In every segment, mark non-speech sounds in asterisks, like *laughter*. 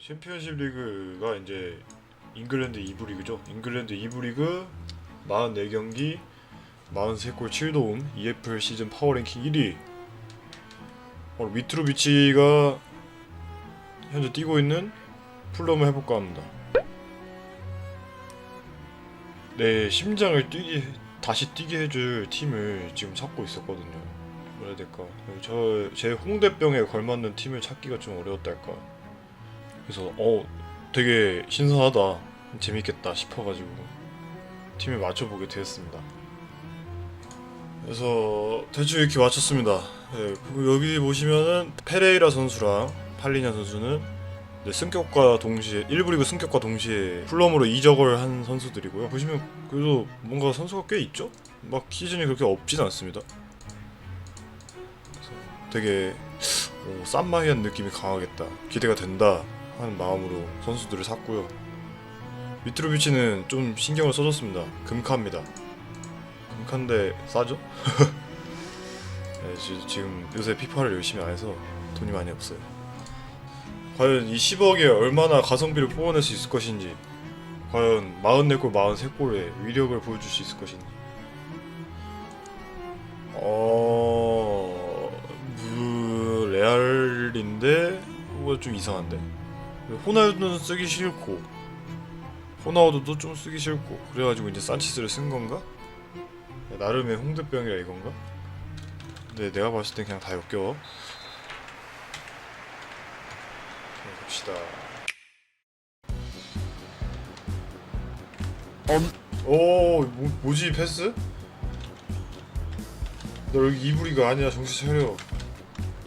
챔피언십 리그가 이제 잉글랜드 2부 리그죠. 잉글랜드 2부 리그 44경기 43골 7도움 EFL 시즌 파워랭킹 1위 바로 미트로비치가 현재 뛰고 있는 풀럼을 해볼까 합니다. 내 심장을 뛰게 다시 뛰게 해줄 팀을 지금 찾고 있었거든요. 뭐라 해야 될까? 저 제 홍대병에 걸맞는 팀을 찾기가 좀 어려웠달까. 그래서 어 되게 신선하다, 재밌겠다 싶어가지고 팀을 맞춰보게 되었습니다. 그래서 대충 이렇게 맞췄습니다. 네, 여기 보시면은 페레이라 선수랑 팔리냐 선수는 네, 승격과 동시에 1부 리그 승격과 동시에 플럼으로 이적을 한 선수들이고요. 보시면 그래도 뭔가 선수가 꽤 있죠? 막 시즌이 그렇게 없진 않습니다. 그래서 되게 오, 쌈마이한 느낌이 강하겠다. 기대가 된다 하는 마음으로 선수들을 샀고요. 미트로비치는 좀 신경을 써줬습니다. 금카입니다. 금카인데 싸죠? *laughs* 네, 지- 지금 요새 피파를 열심히 안 해서 돈이 많이 없어요. 과연 이 10억에 얼마나 가성비를 뽑아낼 수 있을 것인지 과연 44골 43골의 위력을 보여줄 수 있을 것인지 어... 무... 레알인데 뭔가 좀 이상한데 호날두는 쓰기 싫고 호나우두도 좀 쓰기 싫고 그래가지고 이제 산치스를 쓴 건가? 나름의 홍대병이라 이건가? 근데 내가 봤을 땐 그냥 다 역겨워 자, 봅시다. 오, 뭐, 뭐지 패스? 너 여기 2부리가 아니야 정신 차려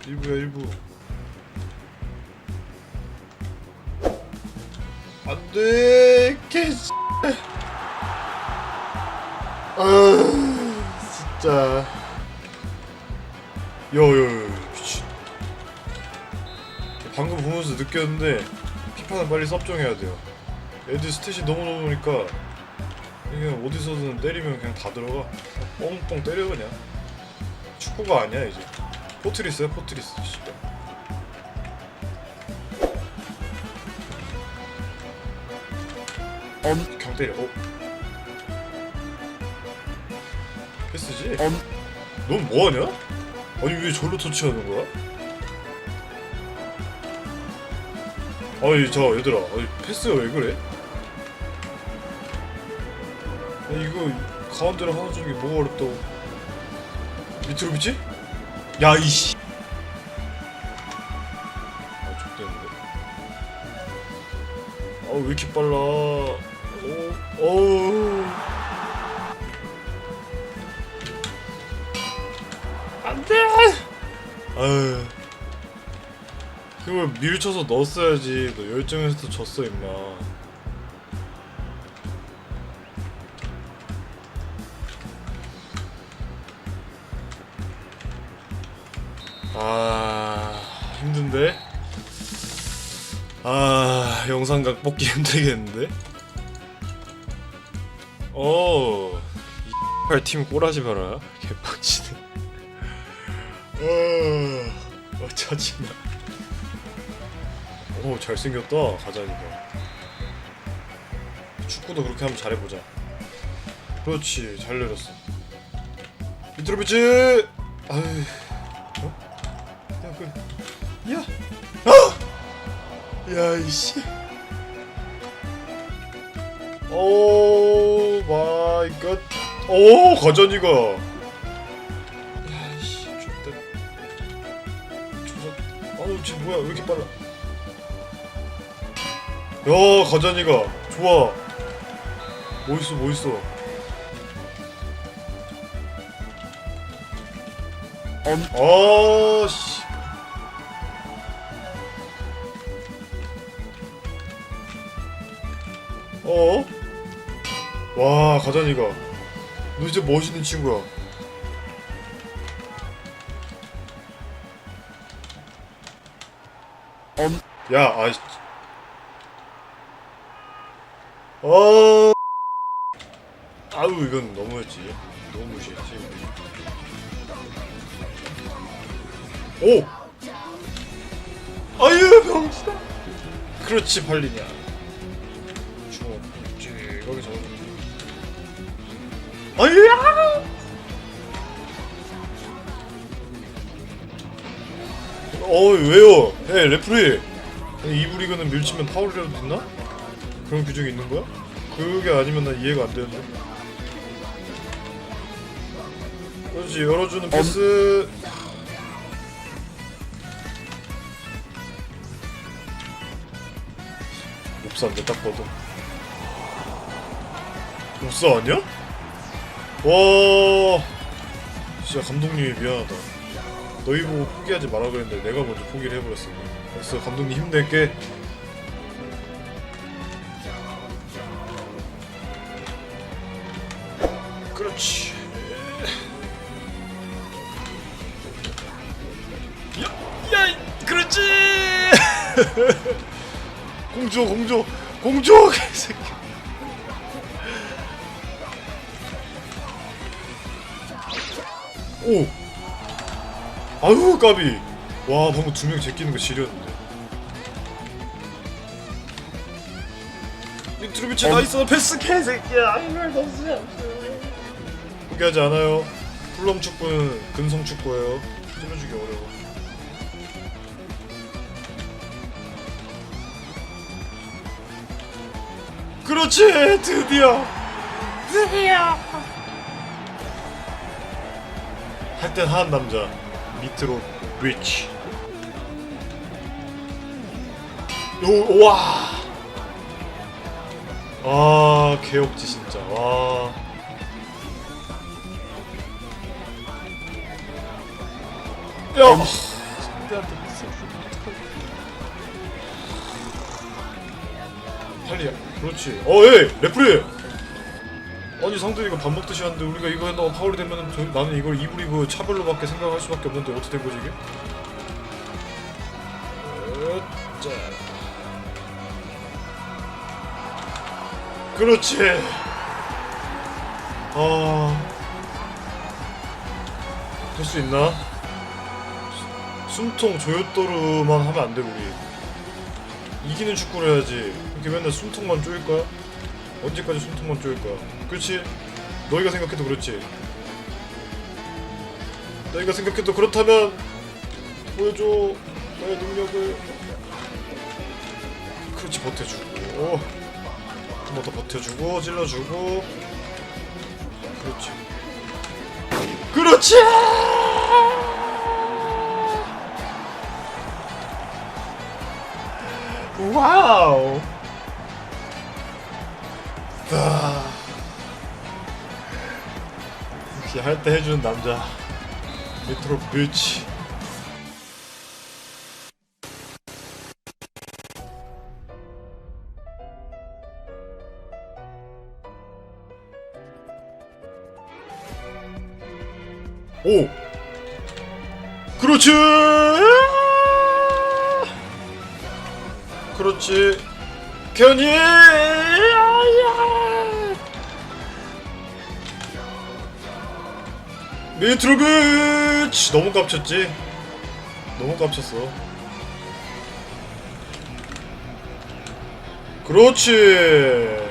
1부야 1부 안돼 개씨 아 진짜 여여여 미친 방금 보면서 느꼈는데 피파는 빨리 섭정해야 돼요. 애들 스탯이 너무 높으니까 그냥 어디서든 때리면 그냥 다 들어가. 뻥뻥 때려 그냥. 축구가 아니야 이제. 포트리스야 포트리스. 씨발. 엄 때려. 어. 패스지? 엄. 넌 뭐하냐? 아니 왜 절로 터치하는 거야? 아니 저 얘들아 아니 패스가 왜 그래? 아니 이거 가운데로 하나 게 뭐가 어렵다고 밑으로 비치? 야 이씨 아 족대는데 아왜 이렇게 빨라 오 어우 안돼 아유 그걸 밀쳐서 넣었어야지. 너 열정에서 졌어 임마. 아 힘든데? 아 영상각 뽑기 *laughs* 힘들겠는데? 어. 이팀 꼬라지 봐라. 개빡치네. 어, 어 짜증나. 오 잘생겼다 가자니까 축구도 그렇게 하면 잘해보자 그렇지 잘 내렸어 미트로비치 아유 어? 야 그... 야 아! 야 이씨 오 마이 갓오 가자니가. 야이씨 좋다. 조작 아우 쟤 뭐야? 왜 이렇게 빨라? 야 가자니가. 좋아. 멋있어 멋있어. 아씨. 어? 와 가자니가 너 이제 멋있는 친구야 야 아이씨 어. 아우 이건 너무했지. 너무 무시했지. 오. 아유 병신아. 그렇지 발리냐 주먹 찌그하게 잡 아주고 아야 어 왜요 에 레프리 아니 이브리그는 밀치면 파울이라도 됐나? 그런 규정이 있는 거야? 그게 아니면 난 이해가 안 되는데 그렇지 열어주는 패스 옵사인데 딱 봐도 옵사 아니야? 와. 진짜 감독님이 미안하다. 너희 보고 포기하지 말아 그랬는데 내가 먼저 포기를 해버렸어. 그래서 감독님 힘낼게. 그렇지. 그렇지! 공조 공조 공조 개새끼 오. 아유 까비. 와 방금 두 명 제끼는 거 지렸는데. 미트로비치 나이스 패스 개새끼야. 이걸 넣었어야 포기하지 않아요. 플럼 축구는 근성 축구예요. 찔러주기 어려워. 그렇지 드디어. 드디어 할땐 하는 남자 밑으로 리치 오, 와. 아, 개업지 진짜. 와. 야. 빨리야. 그렇지. 어, 예. 레프리. 아니 상대가 밥 먹듯이 하는데 우리가 이거 한다고 파울이 되면은 저, 나는 이걸 이브리그 차별로밖에 생각할 수밖에 없는데 어떻게 된 거지 이게? 으짜. 그렇지. 아. 될수 있나? 수- 숨통 조요토르만 하면 안 돼, 우리. 이기는 축구를 해야지. 이렇게 맨날 숨통만 쪼일 거야? 언제까지 숨통만 쪼일 거야? 그렇지? 너희가 생각해도 그렇지. 너희가 생각해도 그렇다면 보여줘 너의 능력을. 그렇지 버텨주고. 한 번 더 버텨주고 찔러주고 그렇지 그렇지 와우 아. 역시 할 때 해주는 남자. 미트로 뷰치. 오! 그렇지! 그렇지. 견이 미트로비치! 너무 깝쳤지? 너무 깝쳤어. 그렇지